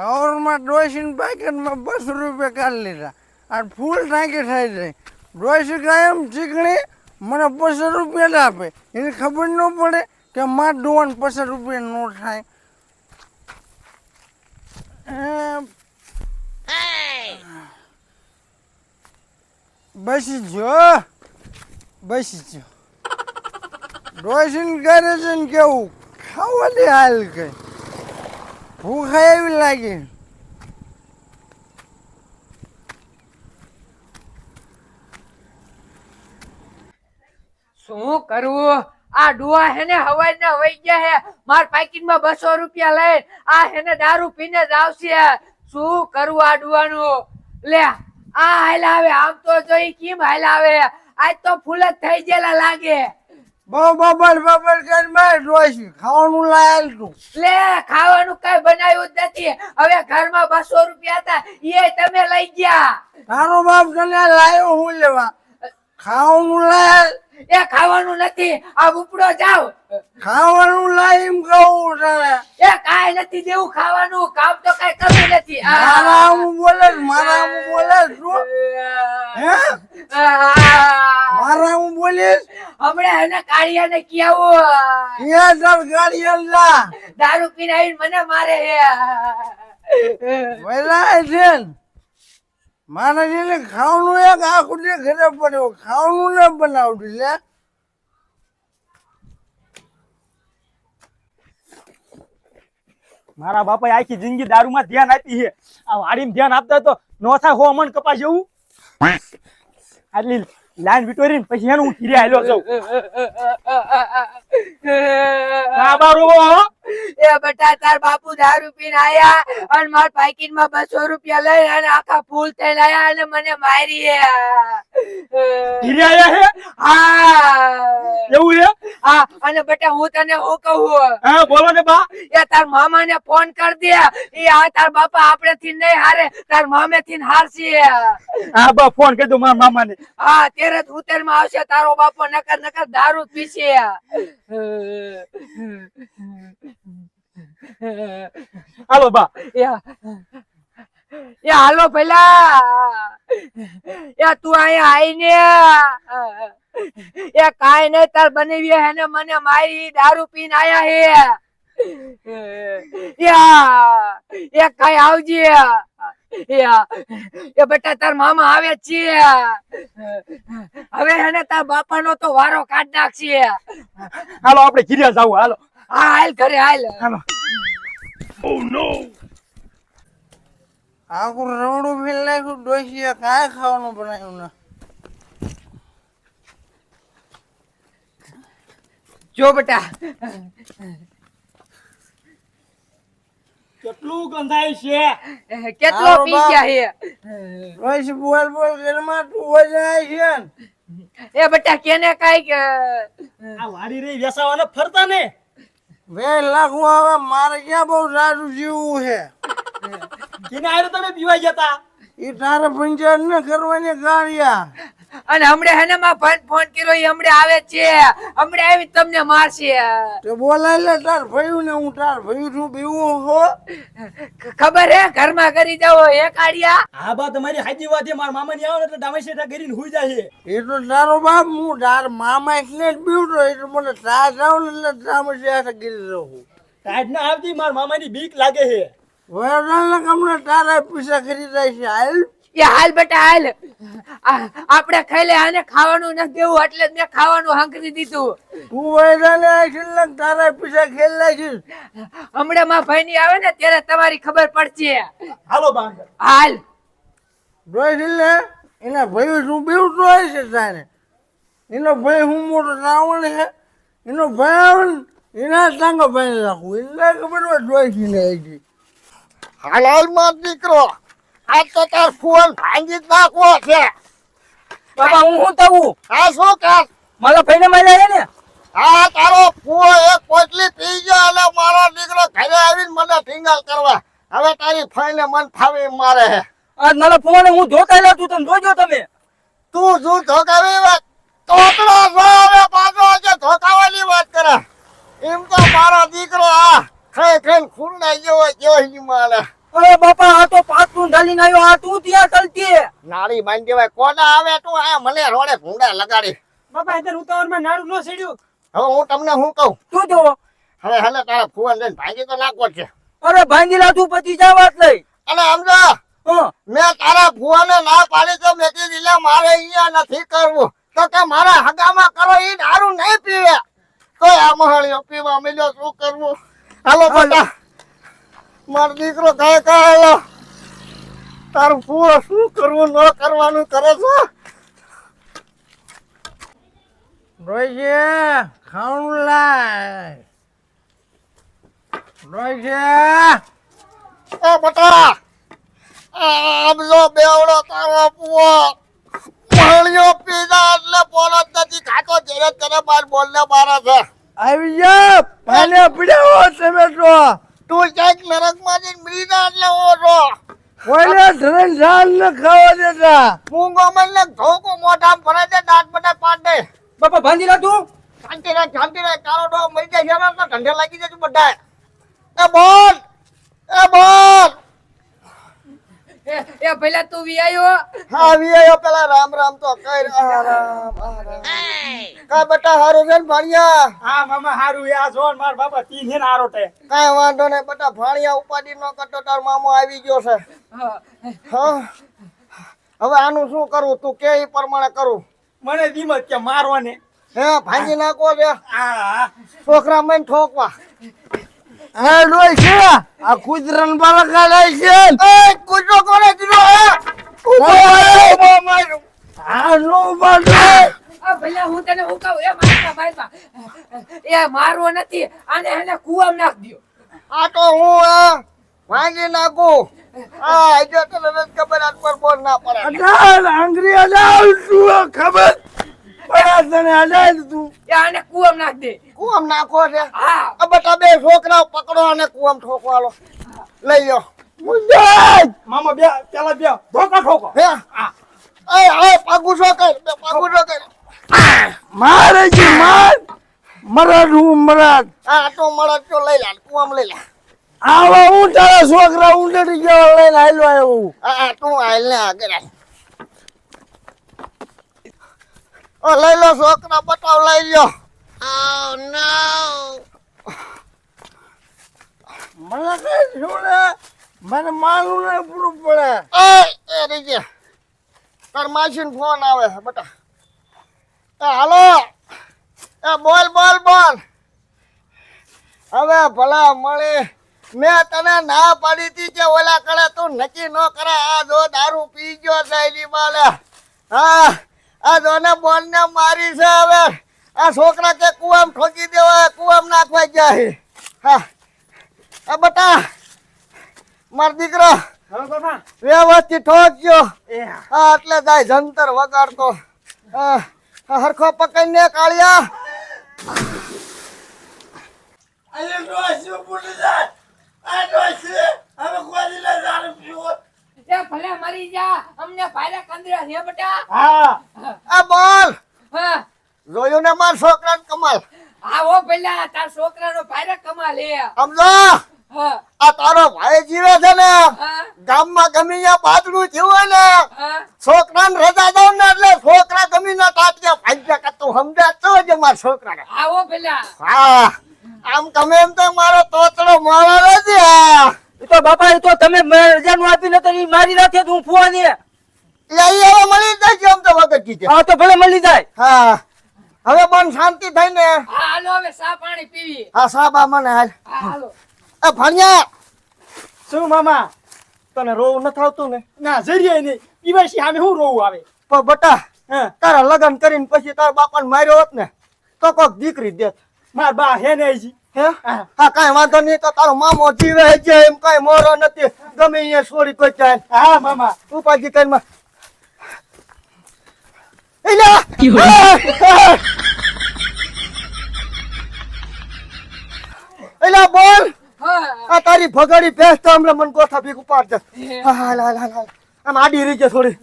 હવારમાં ડોસીને પેકેટમાં બસો રૂપિયા કાઢી લીધા. આ ફૂલ ટાંકી થઈ જાય ડોસી કાયમ ચીકણી મને પચાસ રૂપિયા જ આપે. એને ખબર ન પડે કે માર ડોવાને પચાસ રૂપિયા નો થાય. બસી જો. બસી જો. ડોસીને કરે છે ને કેવું? ખાવાની હાલ કઈ ભૂખ એવી લાગી શું કરવું આ ડુઆ હેને હવાઈ ના વઈ ગયા હે. માર પાકીટમાં બસો રૂપિયા લઈ. આ હેને દારૂ પીને જ આવશે. શું કરવું આ ડુવાનું લે, આ હાલ આવે. આમ તો જોઈ કેમ હાલ આવે? આજ તો ફૂલ જ થઈ ગયેલા લાગે. બહુ બબલ બબલ ઘરમાં મેં ડોસી ખાવાનું લાયેલ તું. લે ખાવાનું કઈ બનાવ્યું જ નથી. હવે ઘરમાં બસો રૂપિયા હતા. એ તમે લઈ ગયા. તારો બાપ તને લાયો હું લેવા. ખાવાનું લાયેલ. એ ખાવાનું નથી આ ઉપડો જાવ ખાવાનું લાય ગઉ એ કાઈ નથી દેવું ખાવાનું કામ તો કઈ કરવું નથી. મારા આમ બોલે મારા હું બોલે શું હે. મારા હું બોલીશ હમણાં એને કાળિયાને કિયાવો એ તાર ગાડી અંદા દારૂ પીને આવીને મને મારે. હે વેલા છે ને મારે ખાવાનું એક આખું જે ઘરે પડ્યો ખાવાનું ન બનાવડું લે. મારા બાપાએ આખી જિંદગી દારૂમાં ધ્યાન આપી છે. આ વાડીમાં ધ્યાન આપતા તો નો થાય હો મણ કપાસ જેવું. આટલી લાઈન વિટોરીને પછી એનું હું ઘીરે હાલ્યો છું ના એ બેટા તાર બાપુ દારૂ પીને આયા અને માર પાકીટમાં બસો રૂપિયા લઈ અને આખા ફૂલ થઈને આયા અને મને મારી ઘીરે આયા હે? હા. એવું હા અને બેટા હું તને હું કહું? હા બોલો ને બા. એ તાર મામા ને ફોન કર દે. એ આ તાર બાપા આપડે થી નહીં હારે તાર મામે થી હારશે. હા બા ફોન કરી દઉં મારા ને હા તેરે ઉતેરમાં આવશે તારો બાપો નકર નકર દારૂ પીશે. હાલો બા. યા હાલો પેલા તું અહીંયા આઈને યા કાઈ નઈ તાર બનેવી હે ને મને મારી દારૂ પીન આયા હે. યા એ કાઈ આવજે. યા એ બેટા તાર મામા આવે છે. હવે હેને તાર બાપાનો તો વારો કાઢ નાખશે. હાલો આપણે ઘીરે જાવ હાલો. હા હાલ ઘરે હાલ. હાલો. આખું રવડું ફેલ નાખ્યું ડોસીએ કાંઈ ખાવાનું બનાવ્યું ના. જો બેટા. કેટલું ગંધાય છે? કેટલો પી ગયા હે? રોજ બોલ બોલ ઘરમાં તું વજાય છે એ બેટા કેને કાઈ કે આ વાડી રે વેસાવાને ફરતા ને? વે લાગુ આવે મારે ક્યાં બહુ સારું જીવવું છે? કેને આરે તમે પીવા જતા. એ તારે પંચાયત ન કરવાની ગાળિયા. અને હમણે હેને માં ફોન ફોન કર્યો એ હમણે આવે છે. હમણે આવી તમને મારશે. તો બોલાય લે તાર ભયું ને હું તાર ભયું છું બીવું હો. ખબર હે? ઘરમાં કરી જાવ એ કાઢિયા હા બા તમારી હાજી વાત છે. મારા મામાની આવે ને એટલે ડામેશેટા કરીને હુઈ જાય છે. એ તો તારો બાપ હું તાર મામા એટલે જ બીવડો તો એ તો મને ત્રાસ આવ ને એટલે તામે ત્યાં ગીરી રહું. તાજ ના આવતી મારા ની બીક લાગે છે. વડાલને કમને તારા પૈસા ખરીદાય છે. હાલ. એ હાલ બેટા હાલ. આપણે ખાઈ લે આને ખાવાનું નથી દેવું એટલે મેં ખાવાનું હાંકરી દીધું. હું વડાલે આવીશ ને તારા પૈસા ખેલ નાખીશ હમણે માં ભાઈ ની આવે ને ત્યારે તમારી ખબર પડશે. હાલો બાંગર હાલ. જોઈ લે એના ભાઈ શું બીવું તો હોય છે તારે? એનો ભાઈ હું મોટો રાવણ છે? એનો ભાઈ આવે એના સાંગો ભાઈ રાખું. એટલે ખબર જોઈ ને હાલ હાલાલમાં દીકરો. આજ તો તાર ફોન ભાંગી જ નાખવો છે. બાબા હું શું થવું? આ શું કામ મારા ભાઈને મળ્યા ને? આ તારો ફૂલ એક પોટલી પી ગયો અને મારો દીકરો ઘરે આવીને મને ફિંગર કરવા. હવે તારી ફાઈને મન ફાવી મારે. હે આજ મારા ફોને હું ધોકાયેલો તું તમે જોજો તમે. તું શું ધોકાવી વાત તોકડો છો હવે પાછો આજે ધોકાવાની વાત કરે. એમ તો મારો દીકરો આ ખાઈ ખાઈને ખૂંડાઈ ગયો હોય કેવો હિમાલે અરે બાપા આ તો પાછું ઢાલીને આવ્યો આ તું ત્યાં ચાલતી નાળી બાંધી દેવાય કોના આવે તું? આ મને રોડે ભૂંડા લગાડી. બાપા ઇધર ઉતાવળમાં નાળું ન સેડ્યું. હવે હું તમને શું કહું? શું જો. હવે હલે તારા ફુવાન લઈને ભાંગી તો નાખો છે. અરે ભાંગીલા તું પછી જા વાત લઈ. અને સમજો હં. મેં તારા ફુવાને ના પાડી તો મેં કીધું "લે, મારે અહીંયા નથી કરવું. તો કે મારા હગામાં કરો એ દારૂ નહીં પીવે. તો આ મહાળીઓ પીવા મળ્યો શું કરવું? હાલો. બેટા. મારો દીકરો કાય હાલો તારું ફુવો શું કરવું ન કરવાનું કરે છે? રોઈજે ખાવાનું લાય. રોઈજે એ બટા આમ જો બેવડો તારો પૂવો. પાણીઓ પીધા એટલે બોલો નથી ખાતો જેને તેને બાર બોલને મારે છે. આવી જા પાને પીડાવો તમે તો. તું ક્યાંક નરકમાં જઈને મરીના એટલે ઓછો કોઈને ધરણ ઝાલ ન ખાવા દેતા મૂંગો મને ધોકો મોઢામાં ભરે છે દાંત બધા પાડ દે. બાપા ભાંગીલા તું. શાંતિ રાખ શાંતિ રાખ. કાળો ડો મરી જાય છે તો લાગી જશે બધા એ બોલ એ બોલ. એ પેલા તું વિયાયો હા વિયાયો પેલા રામ રામ તો કઈ રામ રામ કા બટા હારું છે ને ભાણિયા? હા મામા હારું યા આ જોન માર બાપા તીન હે ને તે. કાંઈ વાંધો ને બટા ભાણિયા ઉપાડી નો કટો તાર મામો આવી ગયો છે. હા. હા. હવે આનું શું કરવું તું કે એ પ્રમાણે કરું? મને દીમત કે મારવાને. હે ભાંગી નાખો છે. આ છોકરા મને ઠોકવા. આ બાળકા લાય છે? એ કૂતરો કોને કીધો હે? આ નો બાટો આ હું તને હું કહું એ મારતા મારતા એ મારવો નથી આને એને કુવામાં નાખ દ્યો. આ તો હું આ ભાંગી નાખું. આ જો તને નથી ખબર આજ પર બોલ ના પડે. અડાલ આંગળી શું ખબર? પડા તને અડાલ તું. એ આને કુવમ નાખ દે. કુવમ નાખો છે? હા. આ બધા બે છોકરાઓ પકડો અને કુવામ ઠોકવાલો લઈ લો મુંજાઈ! મામા બે પેલા બે ધોકા ઠોકો. હે? એ એ પાગુ છો કર બે પાગુ છો કર મારે છે માર મરદ હું મરદ. આ તો મળત તો લઈ લા કુવમ લઈ લા. આવો હું તારા છોકરા ઊંડડી ગયો લઈને આયલો આવ્યો આ આ તું આયલ ને આગળ આય ઓ લઈ લો છોકરા બતાવ લઈ લ્યો મને કઈ શું ને મને મારું ને પૂરું પડે એ એ રીજે તાર માસીન ફોન આવે છે બટા એ હાલો એ બોલ બોલ બોલ હવે ભલા મળી મેં તને ના પાડી હતી કે ઓલા કરે તું નક્કી ન કરે આ જો દારૂ પી ગયો છે એની માલે હા આ જોને બોલ ને મારી છે હવે. આ છોકરા કે કુવામ ઠોકી દેવા કુવામ નાખવા ગયા છે. હા. આ બટા માર દીકરો હવે બાપા. વ્યવસ્થિત ઠોકજો હા. એટલે જાય જંતર વગાડતો. હા, હરખો પકડીને કાળિયા. અરે ડોસી પૂરી જાય આ ડોસી હવે કોઈ દિલે દારૂ પીવો એ ભલે મરી જા અમને ભારે કંદરા છે બટા. હા. આ બોલ. હા. જોયું ને માર છોકરાને કમાલ? આવો પેલા તાર છોકરાનો ભારે કમાલ હે. સમજો? આ તારો ભાઈ જીવે છે ને ગામમાં ગમી ત્યાં બાજરું જીવે ને છોકરા છોકરાને રજા દઉં ને એટલે છોકરા ગમી ના તાત્યા ભાગ્યા કે તું સમજાતો જ માર છોકરાને? આવો પેલા. હા. આમ તમે એમ તો મારો તોતડો મારો નથી તો બાપા એ તો તમે રજાનું આપી નતો ઈ મારી રાખે હું ફુવાની એ અહીં હવે મળી જાય આમ તો વગર કીધે હા તો ભલે મળી જાય. હા. હવે મન શાંતિ થઈ ને. હા હાલો હવે સા પાણી પીવી. હા સાબા મને હાલ. હાલો. એ ભણ્યા. શું મામા? તને રોવું નથી આવતું ને? ના જરીએ નહીં. પીવાશી સામે શું રોવું આવે? પણ બટા હા. તારા લગ્ન કરીને પછી તારા બાપાને માર્યો હોત ને તો કોક દીકરી દેત. માર બા હે ને હે? હા. કઈ વાંધો નહીં તો તારો મામો જીવે છે એમ કઈ મોરો નથી. ગમે અહીંયા છોડી કોઈ જાય હા મામા. ઉપાજી કઈ માં- એલા! એલા બોલ. હા. આ તારી ભગાડી ભેંસ તો હમણાં મને ગોથા ભીખ ઉપાડશે હા. હા હાલ હાલ હાલ આમ આડી રહી છે થોડી.